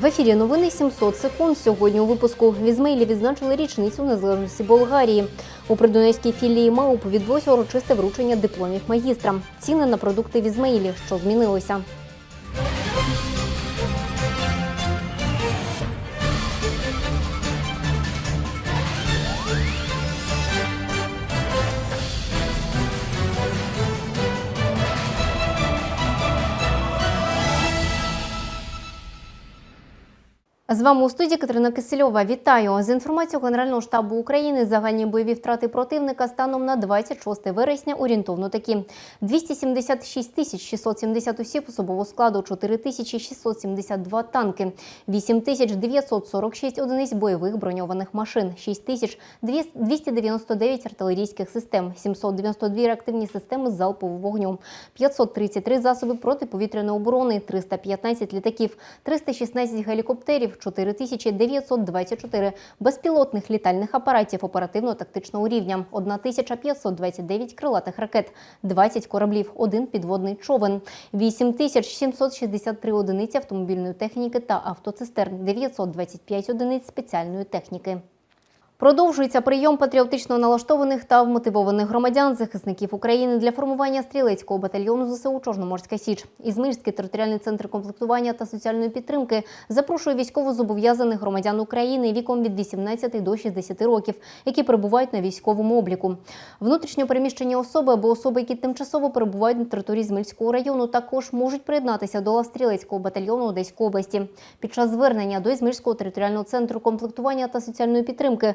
В ефірі новини 700 секунд. Сьогодні у випуску в Ізмаїлі відзначили річницю незалежності Болгарії. У придонецькій філії МАУП відбулося урочисте вручення дипломів магістра. Ціни на продукти в Ізмаїлі, що змінилося. З вами у студії Катерина Кисельова. Вітаю з інформацією Генерального штабу України. Загальні бойові втрати противника станом на 26 вересня орієнтовно такі: 276 тисяч 670 осіб особового складу, 4 тисячі 672 танки, 8 тисяч 946 одиниць бойових броньованих машин, 6 тисяч 299 артилерійських систем, 792 реактивні системи залпового вогню, 533 засоби протиповітряної оборони, 315 літаків, 316 гелікоптерів, 4924 безпілотних літальних апаратів оперативно-тактичного рівня, 1529 крилатих ракет, 20 кораблів, один підводний човен, 8763 одиниці автомобільної техніки та автоцистерн, 925 одиниць спеціальної техніки. Продовжується прийом патріотично налаштованих та вмотивованих громадян, захисників України для формування стрілецького батальйону ЗСУ Чорноморська Січ. Ізмирський територіальний центр комплектування та соціальної підтримки запрошує військовозобов'язаних громадян України віком від 18 до 60 років, які перебувають на військовому обліку. Внутрішньо переміщені особи або особи, які тимчасово перебувають на території Змільського району, також можуть приєднатися до стрілецького батальйону Одеської області. Під час звернення до Ізмирського територіального центру комплектування та соціальної підтримки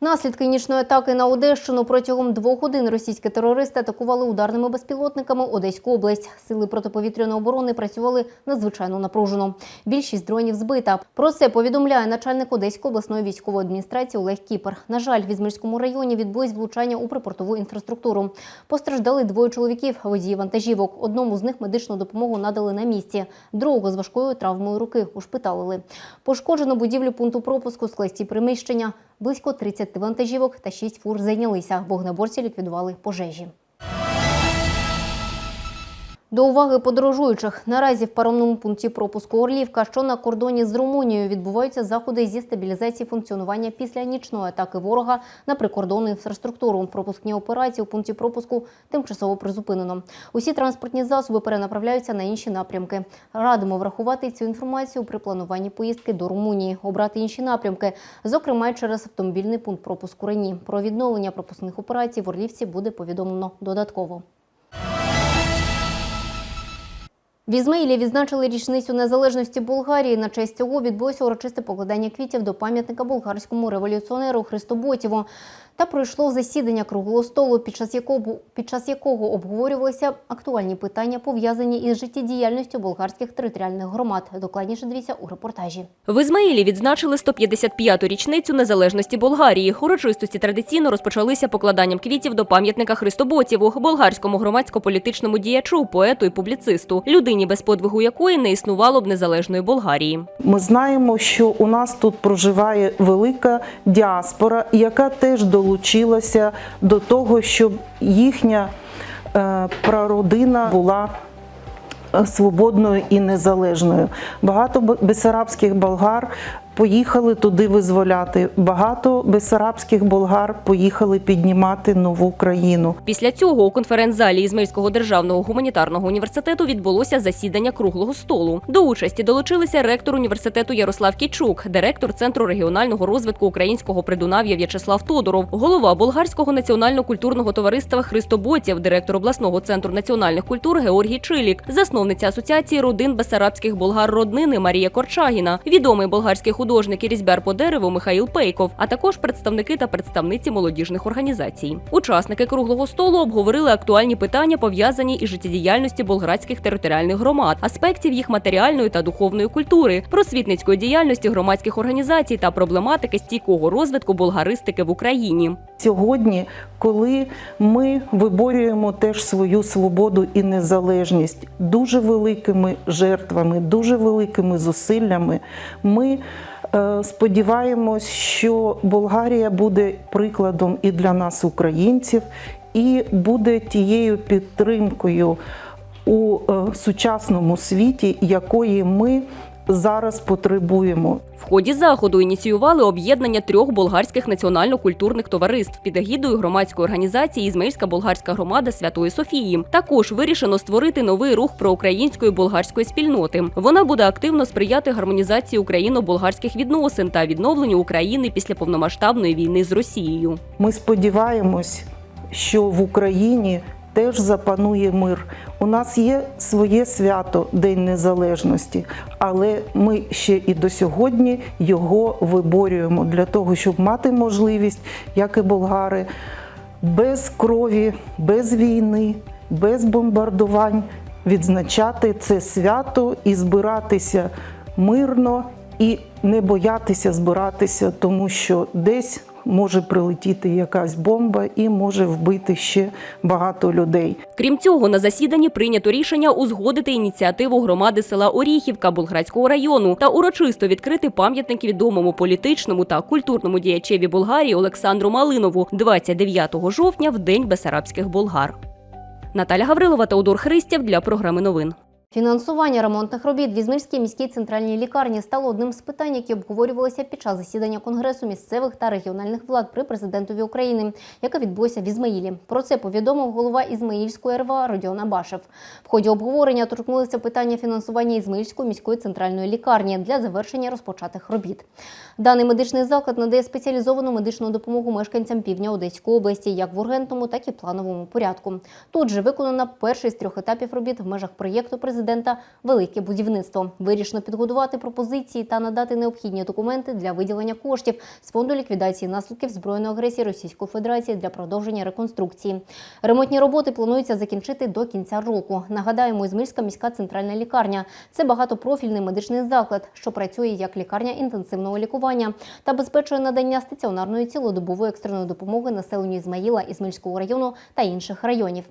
Наслідки нічної атаки на Одещину протягом двох годин російські терористи атакували ударними безпілотниками Одеську область. Сили протиповітряної оборони працювали надзвичайно напружено. Більшість дронів збита. Про це повідомляє начальник Одеської обласної військової адміністрації Олег Кіпер. На жаль, в Ізмирському районі відбулись влучання у припортову інфраструктуру. Постраждали двоє чоловіків, водії вантажівок. Одному з них медичну допомогу надали на місці. Другого з важкою травмою руки ушпиталили. Пошкоджено будівлю пункту пропуску, складські приміщення. Близько 30 вантажівок та 6 фур зайнялися. Вогнеборці ліквідували пожежі. До уваги подорожуючих наразі в паромному пункті пропуску Орлівка, що на кордоні з Румунією, відбуваються заходи зі стабілізації функціонування після нічної атаки ворога на прикордонну інфраструктуру. Пропускні операції у пункті пропуску тимчасово призупинено. Усі транспортні засоби перенаправляються на інші напрямки. Радимо врахувати цю інформацію при плануванні поїздки до Румунії, обрати інші напрямки, зокрема через автомобільний пункт пропуску Рені. Про відновлення пропускних операцій в Орлівці буде повідомлено додатково. В Ізмаїлі відзначили річницю незалежності Болгарії. На честь цього відбулося урочисте покладання квітів до пам'ятника болгарському революціонеру Христоботєву. Та пройшло засідання круглого столу, під час якого під час якого обговорювалися актуальні питання, пов'язані із життєдіяльністю болгарських територіальних громад. Докладніше дивіться у репортажі. В Ізмаїлі відзначили 155-ту річницю незалежності Болгарії. Урочистості традиційно розпочалися покладанням квітів до пам'ятника Христоботєву, болгарському громадсько-політичному діячу, поету і публіцисту, людині без подвигу якої не існувало б незалежної Болгарії. Ми знаємо, що у нас тут проживає велика діаспора, яка теж долучилася до того, щоб їхня е, прародина була е, свободною і незалежною. Багато бесарабських болгар поїхали туди визволяти. Багато бесарабських болгар поїхали піднімати нову країну. Після цього у конференц-залі Ізмаїльського державного гуманітарного університету відбулося засідання круглого столу. До участі долучилися ректор університету Ярослав Кічук, директор Центру регіонального розвитку українського придунав'я В'ячеслав Тодоров, голова болгарського національно-культурного товариства Христоботів, директор обласного центру національних культур Георгій Чилік, засновниця асоціації родин бесарабських болгар роднини Марія Корчагіна, відомий болгарський художник і різьбяр по дереву Михаїл Пейков, а також представники та представниці молодіжних організацій. Учасники круглого столу обговорили актуальні питання, пов'язані із життєдіяльністю болградських територіальних громад, аспектів їх матеріальної та духовної культури, просвітницької діяльності громадських організацій та проблематики стійкого розвитку болгаристики в Україні. Сьогодні, коли ми виборюємо теж свою свободу і незалежність дуже великими жертвами, дуже великими зусиллями, ми Сподіваємось, що Болгарія буде прикладом і для нас, українців, і буде тією підтримкою у е, сучасному світі, якої ми зараз потребуємо. В ході заходу ініціювали об'єднання трьох болгарських національно-культурних товариств під егідою громадської організації Ізмаїльська болгарська громада Святої Софії. Також вирішено створити новий рух проукраїнської болгарської спільноти. Вона буде активно сприяти гармонізації україно-болгарських відносин та відновленню України після повномасштабної війни з Росією. Ми сподіваємось, що в Україні теж запанує мир. У нас є своє свято День Незалежності, але ми ще і до сьогодні його виборюємо для того, щоб мати можливість, як і болгари, без крові, без війни, без бомбардувань відзначати це свято і збиратися мирно і не боятися збиратися, тому що десь може прилетіти якась бомба і може вбити ще багато людей. Крім цього, на засіданні прийнято рішення узгодити ініціативу громади села Оріхівка Болградського району та урочисто відкрити пам'ятник відомому політичному та культурному діячеві Болгарії Олександру Малинову 29 жовтня в День Бесарабських болгар. Наталя Гаврилова та Удор Христєв для програми новин. Фінансування ремонтних робіт в Ізмирській міській центральній лікарні стало одним з питань, які обговорювалися під час засідання Конгресу місцевих та регіональних влад при президентові України, яке відбулося в Ізмаїлі. Про це повідомив голова Ізмаїльської РВА Родіон Абашев. В ході обговорення торкнулися питання фінансування Ізмаїльської міської центральної лікарні для завершення розпочатих робіт. Даний медичний заклад надає спеціалізовану медичну допомогу мешканцям півдня Одеської області, як в ургентному, так і плановому порядку. Тут же виконано перший з трьох етапів робіт в межах проєкту президента Велике будівництво. Вирішено підготувати пропозиції та надати необхідні документи для виділення коштів з фонду ліквідації наслідків збройної агресії Російської Федерації для продовження реконструкції. Ремонтні роботи планується закінчити до кінця року. Нагадаємо, Ізмільська міська центральна лікарня це багатопрофільний медичний заклад, що працює як лікарня інтенсивного лікування та безпечує надання стаціонарної цілодобової екстреної допомоги населенню Ізмаїла, Ізмельського району та інших районів.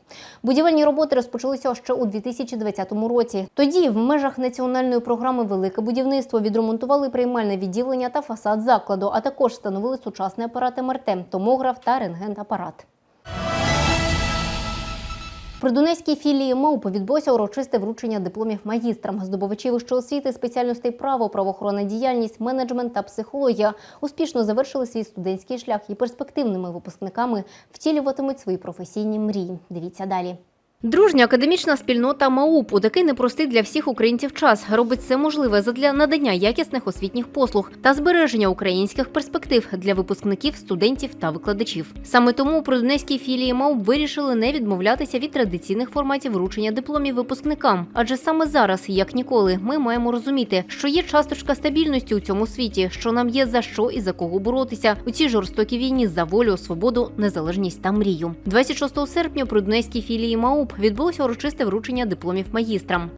Будівельні роботи розпочалися ще у 2020 році. Тоді в межах національної програми Велике будівництво відремонтували приймальне відділення та фасад закладу, а також встановили сучасний апарат МРТ, томограф та рентген-апарат. При Донецькій філії МОУП відбулося урочисте вручення дипломів магістрам, здобувачі вищої освіти, спеціальностей право, правоохоронна діяльність, менеджмент та психологія успішно завершили свій студентський шлях і перспективними випускниками втілюватимуть свої професійні мрії. Дивіться далі. Дружня академічна спільнота МАУП у такий непростий для всіх українців час робить все можливе задля надання якісних освітніх послуг та збереження українських перспектив для випускників, студентів та викладачів. Саме тому у Придонецькій філії МАУП вирішили не відмовлятися від традиційних форматів вручення дипломів випускникам. Адже саме зараз, як ніколи, ми маємо розуміти, що є часточка стабільності у цьому світі, що нам є за що і за кого боротися у цій жорстокій війні за волю, свободу, незалежність та мрію. 26 серпня у Придонецькій філії МАУП відбулося урочисте вручення дипломів магістрам.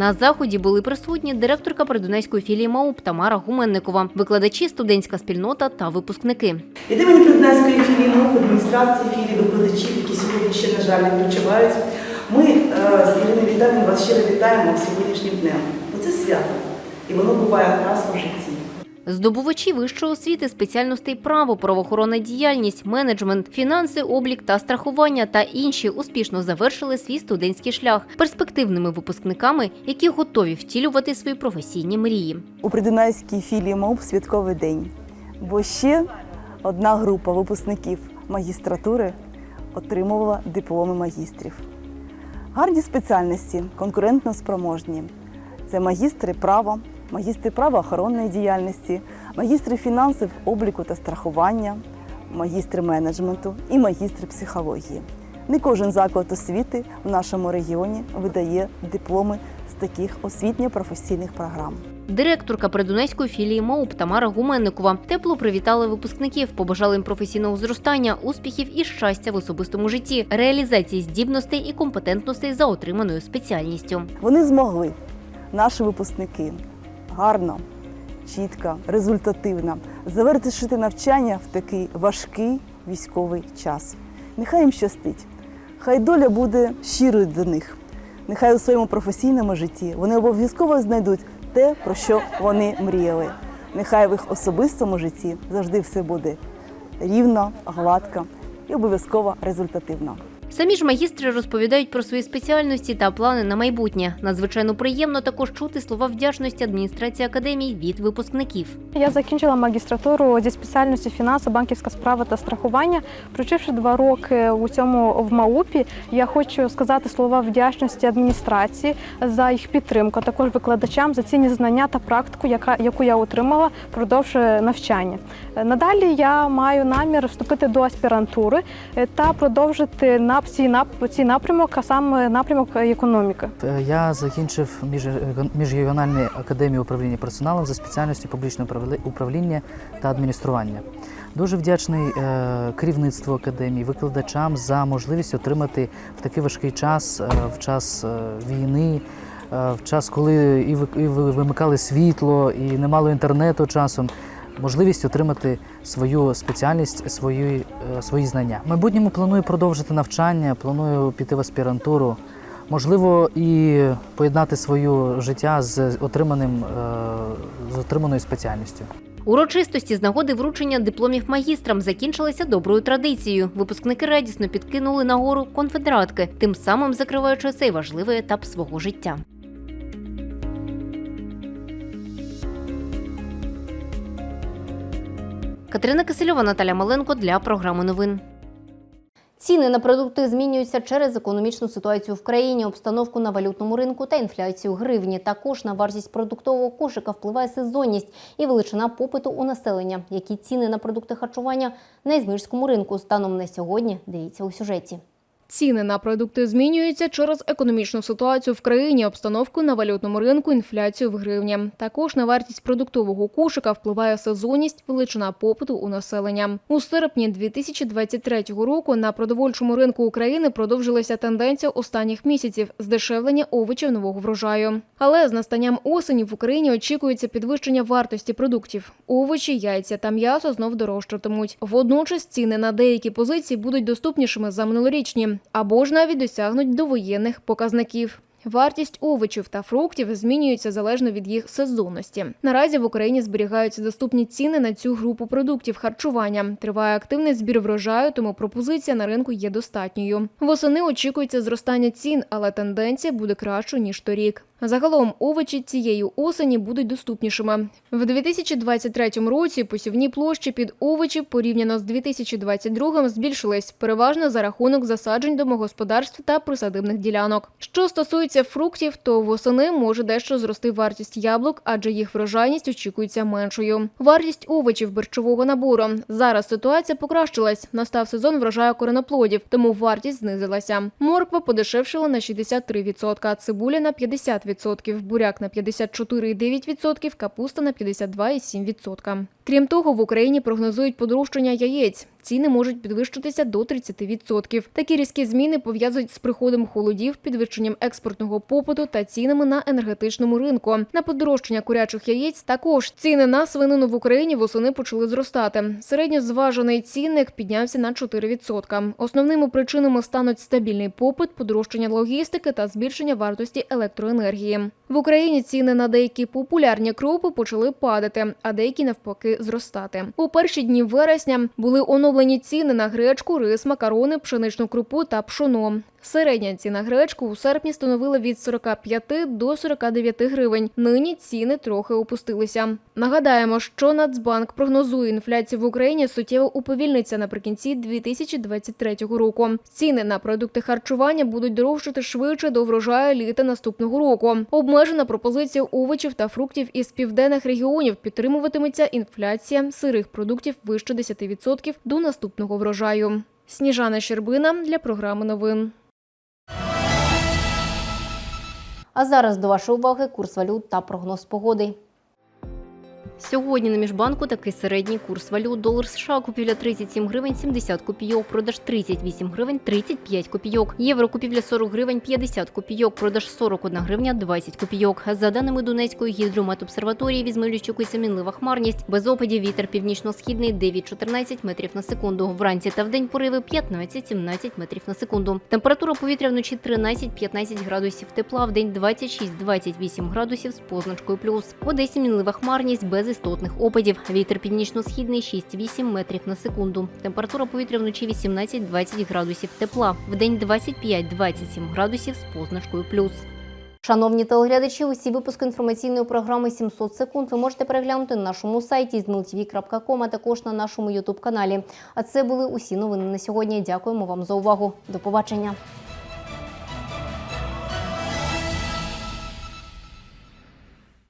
На заході були присутні директорка Придонецької філії МАУП Тамара Гуменникова, викладачі, студентська спільнота та випускники. Від імені Придненської філії МАУП, адміністрації філії, викладачів, які сьогодні ще, на жаль, не відчувають. ми е, з Іриною Віталією вас щиро вітаємо сьогоднішнім днем. Бо це свято, і воно буває раз у житті. Здобувачі вищої освіти, спеціальностей право, правоохоронна діяльність, менеджмент, фінанси, облік та страхування та інші успішно завершили свій студентський шлях перспективними випускниками, які готові втілювати свої професійні мрії. У Придунайській філії МОУП святковий день, бо ще одна група випускників магістратури отримувала дипломи магістрів. Гарні спеціальності, конкурентно спроможні. Це магістри права, магістри правоохоронної діяльності, магістри фінансів, обліку та страхування, магістри менеджменту і магістри психології. Не кожен заклад освіти в нашому регіоні видає дипломи з таких освітньо-професійних програм. Директорка Придунайської філії МОУП Тамара Гуменникова тепло привітала випускників, побажали їм професійного зростання, успіхів і щастя в особистому житті, реалізації здібностей і компетентностей за отриманою спеціальністю. Вони змогли наші випускники гарно, чітко, результативно завершити навчання в такий важкий військовий час. Нехай їм щастить, хай доля буде щирою до них. Нехай у своєму професійному житті вони обов'язково знайдуть те, про що вони мріяли. Нехай в їх особистому житті завжди все буде рівно, гладко і обов'язково результативно. Самі ж магістри розповідають про свої спеціальності та плани на майбутнє. Надзвичайно приємно також чути слова вдячності адміністрації академії від випускників. Я закінчила магістратуру зі спеціальності фінанси, банківська справа та страхування. Прочивши два роки у цьому в МАУПі, я хочу сказати слова вдячності адміністрації за їх підтримку, також викладачам за цінні знання та практику, яка яку я отримала впродовж навчання. Е, Надалі я маю намір вступити до аспірантури е, та продовжити на нап- цей напрямок, а саме напрямок економіки. Е, Я закінчив між- міжрегіональну академію управління персоналом за спеціальністю управлі- управління та адміністрування. Дуже вдячний е, керівництву академії, викладачам за можливість отримати в такий важкий час, е, в час е, війни, е, в час, коли і ви- вимикали світло, і не мало інтернету часом. Можливість отримати свою спеціальність, свої, е, свої знання. В майбутньому планую продовжити навчання, планую піти в аспірантуру. Можливо, і поєднати своє життя з отриманим е, з отриманою спеціальністю. Урочистості з нагоди вручення дипломів магістрам закінчилися доброю традицією. Випускники радісно підкинули нагору конфедератки, тим самим закриваючи цей важливий етап свого життя. Катерина Кисельова, Наталя Маленко для програми новин. Ціни на продукти змінюються через економічну ситуацію в країні, обстановку на валютному ринку та інфляцію гривні. Також на вартість продуктового кошика впливає сезонність і величина попиту у населення. Які ціни на продукти харчування на ізмирському ринку станом на сьогодні? Дивіться у сюжеті. Ціни на продукти змінюються через економічну ситуацію в країні, обстановку на валютному ринку, інфляцію в гривні. Також на вартість продуктового кошика впливає сезонність, величина попиту у населення. У серпні 2023 року на продовольчому ринку України продовжилася тенденція останніх місяців здешевлення овочів нового врожаю. Але з настанням осені в Україні очікується підвищення вартості продуктів. Овочі, яйця та м'ясо знов дорожчатимуть. Водночас ціни на деякі позиції будуть доступнішими за минулорічні або ж навіть досягнуть довоєнних показників. Вартість овочів та фруктів змінюється залежно від їх сезонності. Наразі в Україні зберігаються доступні ціни на цю групу продуктів харчування. Триває активний збір врожаю, тому пропозиція на ринку є достатньою. Восени очікується зростання цін, але тенденція буде кращою ніж торік. Загалом овочі цієї осені будуть доступнішими. В 2023 році посівні площі під овочі порівняно з 2022 збільшились, переважно за рахунок засаджень домогосподарств та присадибних ділянок. Що стосується фруктів, то восени може дещо зрости вартість яблук, адже їх врожайність очікується меншою. Вартість овочів борщового набору. Зараз ситуація покращилась. Настав сезон врожаю кореноплодів, тому вартість знизилася. Морква подешевшила на 63%, цибуля на 50%, буряк на 54,9%, капуста на 52,7%. Крім того, в Україні прогнозують подорожчання яєць. Ціни можуть підвищитися до 30%. Такі різкі зміни пов'язують з приходом холодів, підвищенням експортного попиту та цінами на енергетичному ринку. На подорожчання курячих яєць також ціни на свинину в Україні восени почали зростати. Середньозважений цінник піднявся на 4%. Основними причинами стануть стабільний попит, подорожчання логістики та збільшення вартості електроенергії. В Україні ціни на деякі популярні крупи почали падати, а деякі навпаки зростати. У перші дні вересня були оновлені ціни на гречку, рис, макарони, пшеничну крупу та пшоно. Середня ціна гречку у серпні становила від 45 до 49 гривень. Нині ціни трохи опустилися. Нагадаємо, що Нацбанк прогнозує інфляцію в Україні суттєво уповільниться наприкінці 2023 року. Ціни на продукти харчування будуть дорожчати швидше до врожаю літа наступного року. Обмежена пропозиція овочів та фруктів із південних регіонів підтримуватиметься інфляція сирих продуктів вище 10% до наступного врожаю. Сніжана Щербина для програми новин. А зараз до вашої уваги курс валют та прогноз погоди. Сьогодні на міжбанку такий середній курс валют. Долар США купівля 37 гривень 70 копійок, продаж 38 гривень 35 копійок. Євро купівля 40 гривень 50 копійок, продаж 41 гривня 20 копійок. За даними Донецької гідрометобсерваторії, Змилющуку мінлива хмарність. Без опадів вітер північно-східний 9-14 метрів на секунду. Вранці та вдень пориви 15-17 метрів на секунду. Температура повітря вночі 13-15 градусів тепла, в день 26-28 градусів з позначкою плюс. В Одесі мінлива хмарність без істотних опадів. Вітер північно-східний 6-8 метрів на секунду. Температура повітря вночі 18-20 градусів тепла, в день 25-27 градусів з позначкою плюс. Шановні телеглядачі, усі випуски інформаційної програми 700 секунд ви можете переглянути на нашому сайті zmiltv.com, а також на нашому ютуб каналі. А це були усі новини на сьогодні. Дякуємо вам за увагу. До побачення.